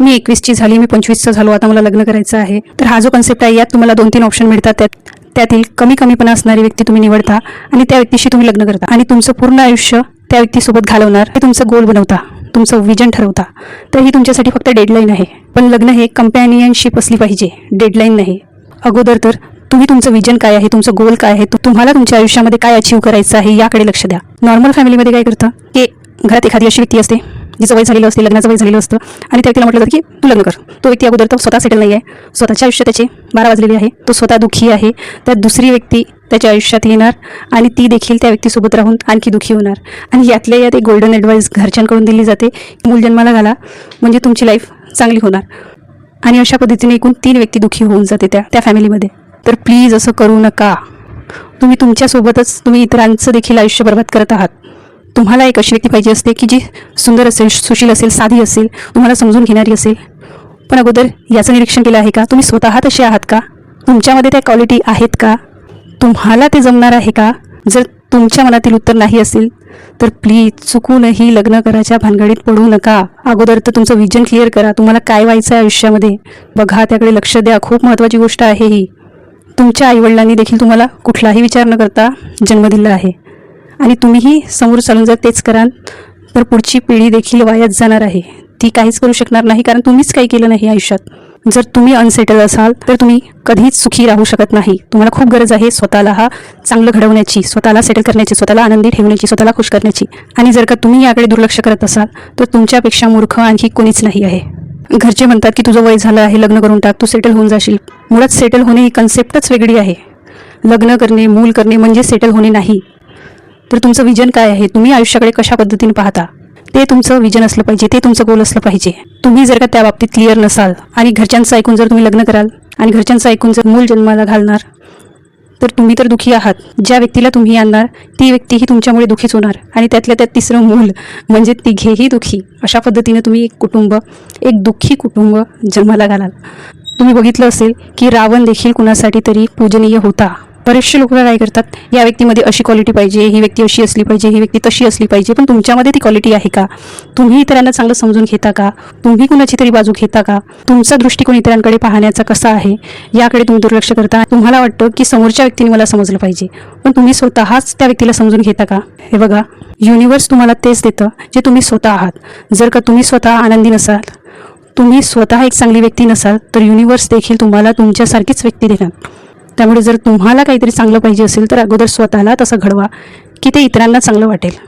मी एकवीसची झाली मी पंचवीसचं झालो आता मला लग्न करायचं आहे. तर हा जो कन्सेप्ट आहे यात तुम्हाला दोन तीन ऑप्शन मिळतात. त्यात त्यातील कमी कमीपणा असणारी व्यक्ती तुम्ही निवडता आणि त्या व्यक्तीशी तुम्ही लग्न करता. आणि तुमचं पूर्ण आयुष्य त्या व्यक्तीसोबत घालवणार हे तुमचं गोल बनवता तुमचं विजन ठरवता. तर ही तुमच्यासाठी फक्त डेडलाईन आहे. पण लग्न हे कंपॅनियनशिप असली पाहिजे डेडलाईन नाही. अगोदर तर तुम्ही तुमचं विजन काय आहे तुमचं गोल काय आहे तुम्हाला तुमच्या आयुष्यामध्ये काय अचीव करायचं आहे याकडे लक्ष द्या. नॉर्मल फॅमिलीमध्ये काय करतं? की घरात एखादी अशी व्यक्ती असते जिचं वय झालेलं असते लग्नाचं वय झालेलं असतं आणि त्या व्यक्तीला म्हटलं जातं की तू लग्न कर. तो व्यक्ती अगोदर तर स्वतः सेटल नाही आहे स्वतःच्या आयुष्यात त्याचे बारा वाजलेले आहे. तो स्वतः दुःखी आहे. त्यात दुसरी व्यक्ती त्याच्या आयुष्यात येणार आणि ती देखील त्या व्यक्तीसोबत राहून आणखी दुःखी होणार. आणि यातल्या यात एक गोल्डन ॲडवाईस घरच्यांकडून दिली जाते. की मूल जन्माला घाला म्हणजे तुमची लाईफ चांगली होणार. आणि अशा पद्धतीने एकूण तीन व्यक्ती दुःखी होऊन जाते त्या त्या फॅमिलीमध्ये तर प्लीज असं करू नका. तुम्ही तुमच्यासोबतच तुम्ही इतरांचं देखील आयुष्य बर्बाद करत आहात. तुम्हाला एक अशी व्यक्ती पाहिजे असते की जी सुंदर असेल सुशील असेल साधी असेल तुम्हाला समजून घेणारी असेल. पण अगोदर याचं निरीक्षण केलं आहे का? तुम्ही स्वतः तसे आहात का? तुमच्यामध्ये त्या क्वालिटी आहेत का? तुम्हाला ते जमणार आहे का? जर तुमच्या मनातील उत्तर नाही असेल तर प्लीज चुकूनही लग्न करायच्या भानगडीत पडू नका. अगोदर तर तुमचं विजन क्लिअर करा. तुम्हाला काय व्हायचं आहे आयुष्यामध्ये? बघा त्याकडे लक्ष द्या. खूप महत्त्वाची गोष्ट आहे ही. तुमच्या आईवडिलांनी देखील तुम्हाला कुठलाही विचार न करता जन्म दिला आहे. आणि तुम्हीही समोर चालून जर तेच कराल. तर पुढची पिढी देखील वायात जाणार आहे. ती काहीच करू शकणार नाही कारण तुम्हीच काही केलं नाही आयुष्यात. जर तुम्ही अनसेटल असाल तर तुम्ही कधीच सुखी राहू शकत नाही. तुम्हाला खूप गरज आहे स्वतःला हा चांगलं घडवण्याची स्वतःला सेटल करण्याची स्वतःला आनंदी ठेवण्याची स्वतःला खुश करण्याची. आणि जर का तुम्ही याकडे दुर्लक्ष करत असाल तर तुमच्यापेक्षा मूर्ख आणखी कोणीच नाही आहे. घरचे म्हणतात की तुझं वय झालं आहे लग्न करून टाक तू सेटल होऊन जाशील. मुळात सेटल होणे ही कन्सेप्टच वेगळी आहे. लग्न करणे मूल करणे म्हणजे सेटल होणे नाही. तर तुमचं विजन काय आहे? तुम्ही आयुष्याकडे कशा पद्धतीने पाहता? ते तुमचं विजन असलं पाहिजे ते तुमचं गोल असलं पाहिजे. तुम्ही जर का त्या बाबतीत क्लिअर नसाल आणि घरच्यांचं ऐकून जर तुम्ही लग्न कराल आणि घरच्यांचं ऐकून जर मूल जन्माला घालणार तर तुम्ही तर दुःखी आहात. ज्या व्यक्तीला तुम्ही आणणार ती व्यक्तीही तुमच्यामुळे दुखीच होणार आणि त्यातल्या त्यात तिसरं मूल म्हणजे तिघेही दुःखी. अशा पद्धतीने तुम्ही एक कुटुंब एक दुःखी कुटुंब जन्माला घालाल. तुम्ही बघितलं असेल की रावण देखील कुणासाठी तरी पूजनीय होता. बरेचसे लोक काय करतात या व्यक्तीमध्ये अशी क्वालिटी पाहिजे ही व्यक्ती अशी असली पाहिजे ही व्यक्ती तशी असली पाहिजे पण तुमच्यामध्ये ती क्वालिटी आहे का? तुम्ही इतरांना चांगलं समजून घेता का? तुम्ही कुणाची तरी बाजू घेता का? तुमचा दृष्टिकोन इतरांकडे पाहण्याचा कसा आहे? याकडे तुम्ही दुर्लक्ष करता. तुम्हाला वाटतं की समोरच्या व्यक्तीने मला समजलं पाहिजे पण तुम्ही स्वतःच त्या व्यक्तीला समजून घेता का? हे बघा युनिवर्स तुम्हाला तेच देतं जे तुम्ही स्वतः आहात. जर का तुम्ही स्वतः आनंदी नसाल तुम्ही स्वतः एक चांगली व्यक्ती नसाल तर युनिवर्स देखील तुम्हाला तुमच्यासारखीच व्यक्ती देणार. त्यामुळे जर तुम्हाला काहीतरी चांगलं पाहिजे असेल तर अगोदर स्वतःला तसं घडवा की ते इतरांना चांगलं वाटेल.